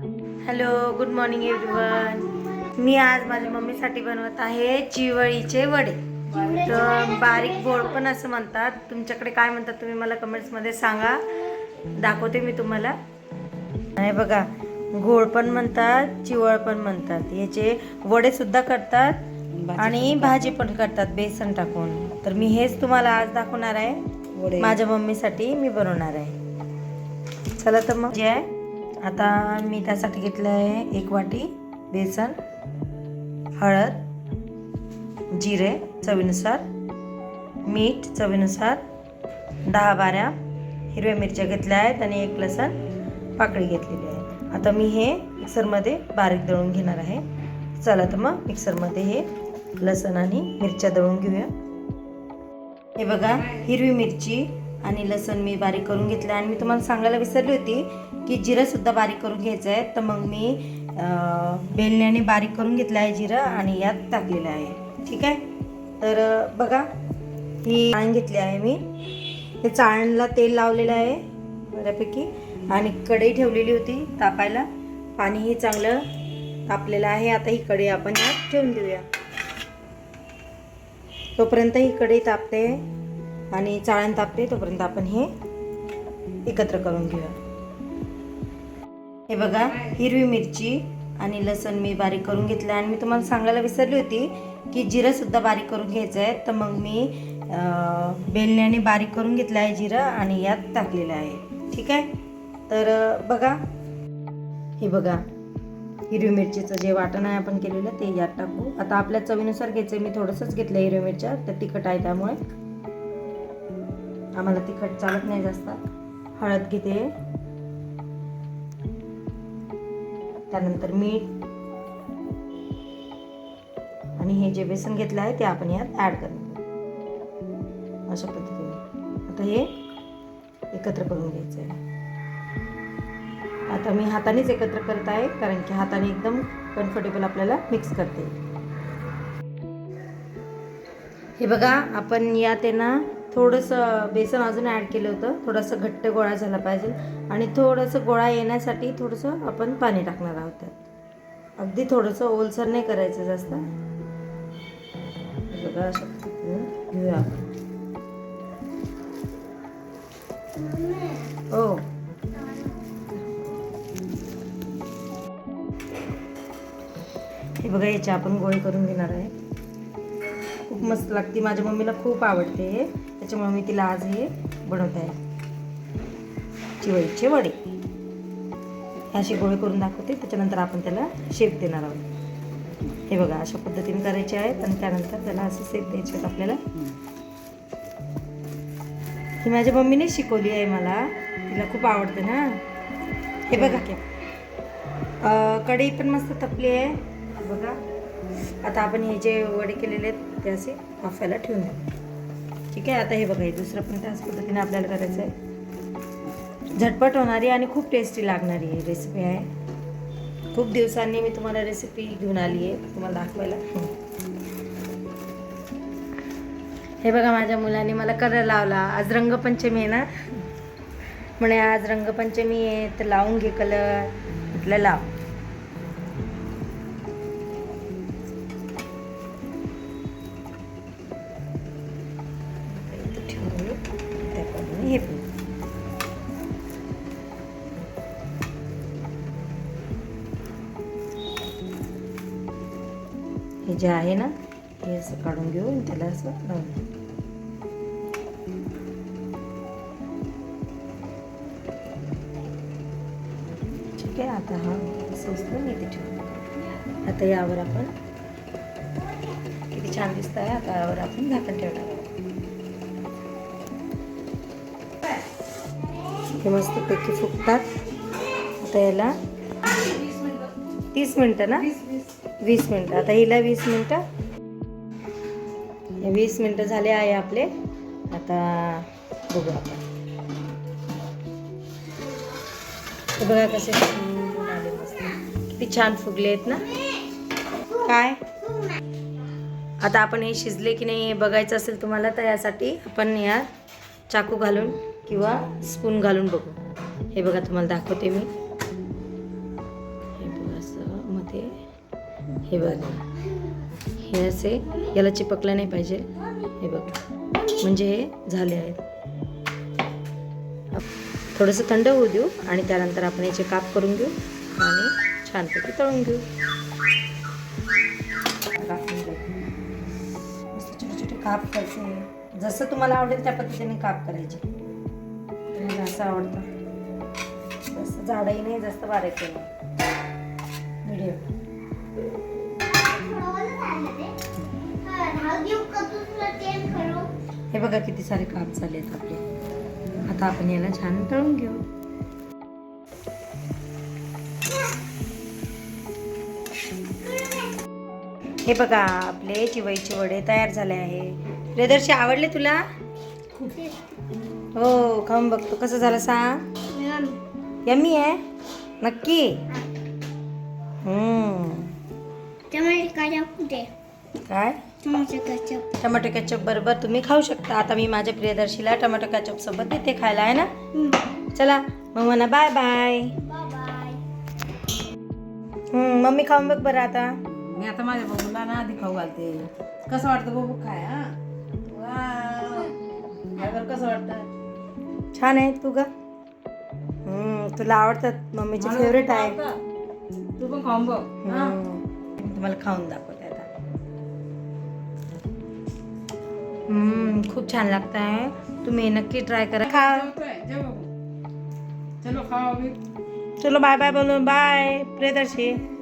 Hello good morning everyone मी आज माझ्या मम्मीसाठी बनवत आहे चिवळीचे वडे. तर बारीक गोड पण असं म्हणतात. तुमच्याकडे काय म्हणतात तुम्ही मला कमेंट्समध्ये सांगा. दाखवते मी तुम्हाला. आणि बघा गोड पण म्हणतात चिवळ पण म्हणतात. याचे वडे सुद्धा करतात आणि भाजी पण करतात बेसन टाकून. तर मी हेच तुम्हाला आज दाखवणार आहे. माझ्या मम्मीसाठी मी बनवणार आहे. चला तर मग. जे आहे आता मी त्यासाठी घेतलं आहे एक वाटी बेसन हळद जिरे चवीनुसार मीठ चवीनुसार दहा बारा हिरव्या मिरच्या घेतल्या आहेत आणि एक लसण पाकळी घेतलेली आहे. आता मी हे मिक्सरमध्ये बारीक दळून घेणार आहे. चला तर मग मिक्सरमध्ये हे लसण आणि मिरच्या दळून घेऊया. हे बघा हिरवी मिरची आणि लसण मी बारीक करून घेतलं आणि मी तुम्हाला सांगायला विसरली होती की जिरं सुद्धा बारीक करून घ्यायचं आहे. तर मग मी बेलण्याने बारीक करून घेतलं आहे जिरं आणि यात टाकलेलं आहे. ठीक आहे? तर बघा ही चाळण घेतली आहे मी. हे चाळणला तेल लावलेलं आहे बऱ्यापैकी. आणि कढई ठेवलेली होती तापायला. पाणीही चांगलं तापलेलं आहे. आता ही कढई आपण यात ठेवून देऊया. तोपर्यंत ही कढई तापते आणि चाळण तापते तोपर्यंत आपण हे एकत्र करून घेऊया. हे बघा हिरवी मिरची आणि लसूण मी बारीक करून घेतलं आणि मी तुम्हाला सांगायला विसरली होती की जिरं सुद्धा बारीक करून घ्यायचं आहे. तर मग मी बेलण्याने बारीक करून घेतलं आहे जिरं आणि यात टाकलेलं आहे. ठीक आहे? तर बघा. हे बघा हिरवी मिरचीचं जे वाटण आहे आपण केलेलं ते यात टाकू. आता आपल्या चवीनुसार घ्यायचं मी थोडंसंच घेतलं हिरव्या मिरच्या तर तिखट आहे त्यामुळे. आम्हाला तिखट चालत नाही जास्त. हळद घेते. त्यानंतर मीठ. आणि हे जे बेसन घेतलं आहे ते आपण यात ॲड करणार अशा पद्धतीने. आता हे एकत्र करून घ्यायचं आहे. आता मी हातानेच एकत्र करत आहे कारण की हाताने एकदम कम्फर्टेबल आपल्याला मिक्स करते हे बघा आपण यात आहे ना थोडंसं बेसन अजून ॲड केलं होतं. थोडंसं घट्ट गोळा झाला पाहिजे. आणि थोडंसं गोळा येण्यासाठी थोडंसं आपण पाणी टाकणार आहोत. त्यात अगदी थोडंसं ओलसर नाही करायचं जास्त. बघा असं घेऊया हो. हे बघा याची आपण गोळी करून घेणार आहे. खूप मस्त लागते. माझ्या मम्मीला खूप आवडते हे. त्याच्यामुळे मी तिला आज हे बनवत आहे. चिवळीचे वडे. अशी गोळे करून दाखवते. त्याच्यानंतर आपण त्याला शेप देणार आहोत. हे बघा अशा पद्धतीने करायचे आहेत आणि त्यानंतर त्याला असं शेप द्यायचे आहेत आपल्याला. ही माझ्या मम्मीने शिकवली आहे मला. तिला खूप आवडते ना. हे बघा. की कढई पण मस्त तपली आहे. बघा. आता आपण हे जे वडे केलेले आहेत ते असे वाफायला ठेवून द्या ठीक आहे आता हे बघा हे दुसरं पण त्याच पद्धतीने आपल्याला करायचं आहे झटपट होणारी आणि खूप टेस्टी लागणारी ही रेसिपी आहे. खूप दिवसांनी मी तुम्हाला रेसिपी घेऊन आली आहे तुम्हाला दाखवायला. हे बघा माझ्या मुलाने मला कलर लावला. आज रंगपंचमी आहे ना? म्हणे आज रंगपंचमी आहे तर लावून घे कलर. म्हटलं लाव. हे जे आहे ना हे असं काढून घेऊ आणि त्याला असं लावून ठीक आहे आता हा असं मी ते ठेवून आता यावर आपण किती छान दिसत आहे आता यावर आपण झाकण ठेवणार आहोत. हे मस्तपैकी फुकतात आता याला तीस मिनटं ना? वीस मिनटं. आता हिला वीस मिनटं. वीस मिनटं झाले आहे आपले. आता बघू आपण. बघा कसे आले किती छान फुगले आहेत ना? काय? आता आपण हे शिजले की नाही हे बघायचं असेल तुम्हाला तर यासाठी आपण या चाकू घालून किंवा स्पून घालून बघू. हे बघा तुम्हाला दाखवते मी. हे बघा. हे असे याला चिपकलं नाही पाहिजे. हे बघा. म्हणजे हे झाले आहेत. थोडंसं थंड होऊ देऊ आणि त्यानंतर आपण याचे काप करून घेऊ आणि छानपैकी तळून घेऊ. मस्त छोटे छोटे काप करायचे. जसं तुम्हाला आवडेल त्या पद्धतीने काप करायचे. असं आवडतं. जास्त जाडही नाही जास्त बारीक नाही. हे बघा किती सारे काप झाले आहेत आपले. आता आपण याला छान तळून घेऊ. हे बघा आपले चिवईचे वडे तयार झाले आहे. प्रियदर्शी आवडले तुला? हो खाऊन बघतो कसं झालं सांग? यम्मी आहे? नक्की? हम्म. काय? टमाटो कॅचअप बरोबर तुम्ही खाऊ शकता. आता मी माझ्या प्रियदर्शीला टमाटो कॅचअप सोबत देते खायला आहे ना? चला मग म्हणा बाय बाय मम्मी खाऊन बघ बरं आता. मी आता माझ्या बघूला ना आधी खाऊ घालते. कसं वाटतं बघू काय हा? कसं वाटतं? छान आहे तू ग. हम्म, तुला आवडतात मम्मीचे फेवरेट आहे. तू पण खाऊन बघ हा? तुम्हाला खाऊन दाखवते. खूप छान लागत आहे तुम्ही नक्की ट्राय करा. खा. चलो खाओ चलो बाय बाय बोलून. बाय प्रियदर्शी.